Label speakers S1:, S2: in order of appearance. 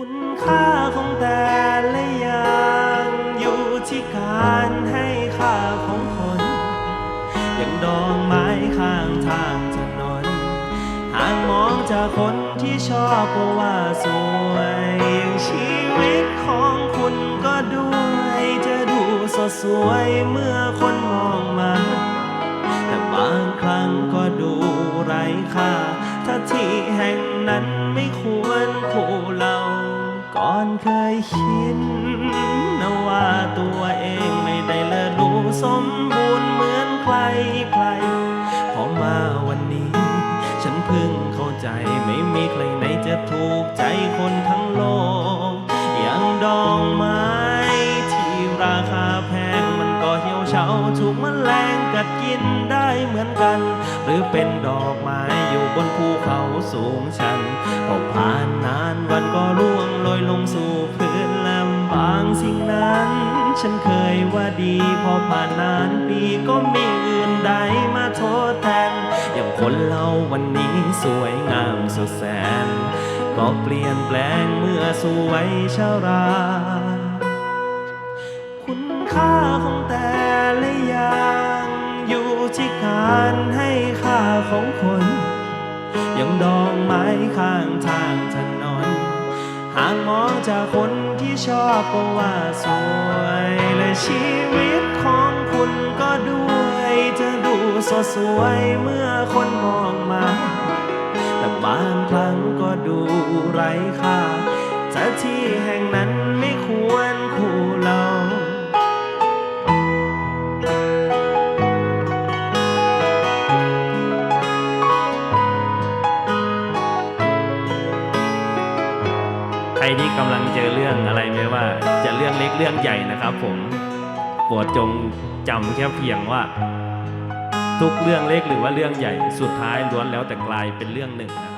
S1: คุณค่าของแต่ละอย่างอยู่ที่การให้ค่าของคน อย่างดอกไม้ข้างทางถนนหากมองจากคนที่ชอบก็ว่าสวยอย่างชีวิตของคุณก็ด้วยจะดูสดสวยเมื่อคนมองมาแต่บางครั้งก็ดูไร้ค่าถ้าที่แห่งนั้นไม่ควรค ก่อนเคยคิดนะว่าตัวเองไม่ได้เลิศรู้สมบูรณ์เหมือนใครใครพอมาวันนี้ ฉันเพิ่งเข้าใจไม่มีใครไหนจะถูกใจคนทั้งโลก อย่างดอกไม้ที่ราคาแพงมันก็เหี่ยวเฉาถูกแมลงกัดกินได้เหมือนกัน หรือเป็นดอกไม้อยู่บนภูเขาสูงชันพอผ่านนานวันก็ร่วงโร ยลงสู่พื้นลำบางสิ่งนั้น ฉันเคยว่าดีพอผ่านนานปีก็มีอื่นใดมาทดแทน อย่างคนเราวันนี้สวยงามสุดแสน ก็เปลี่ยนแปลงเมื่อสวยชารา คุณค่าของแต่ละอย่างอยู่ที่การให้ค่าของคน อย่างดอกไม้ข้างทาง หากมองจากคนที่ชอบก็ว่าสวย และชีวิตของคุณก็ด้วยจะดูสดสวยเมื่อคนมองมา แต่บางครั้งก็ดูไร้ค่าจะที่แห่งนั้นไม่ควร ใครที่กำลังเจอเรื่องอะไรไม่ว่า จะเรื่องเล็กเรื่องใหญ่นะครับ ผมโปรดจงจำแค่เพียงว่า ทุกเรื่องเล็กหรือว่าเรื่องใหญ่สุดท้ายล้วนแล้วแต่กลายเป็นเรื่องหนึ่งนะครับ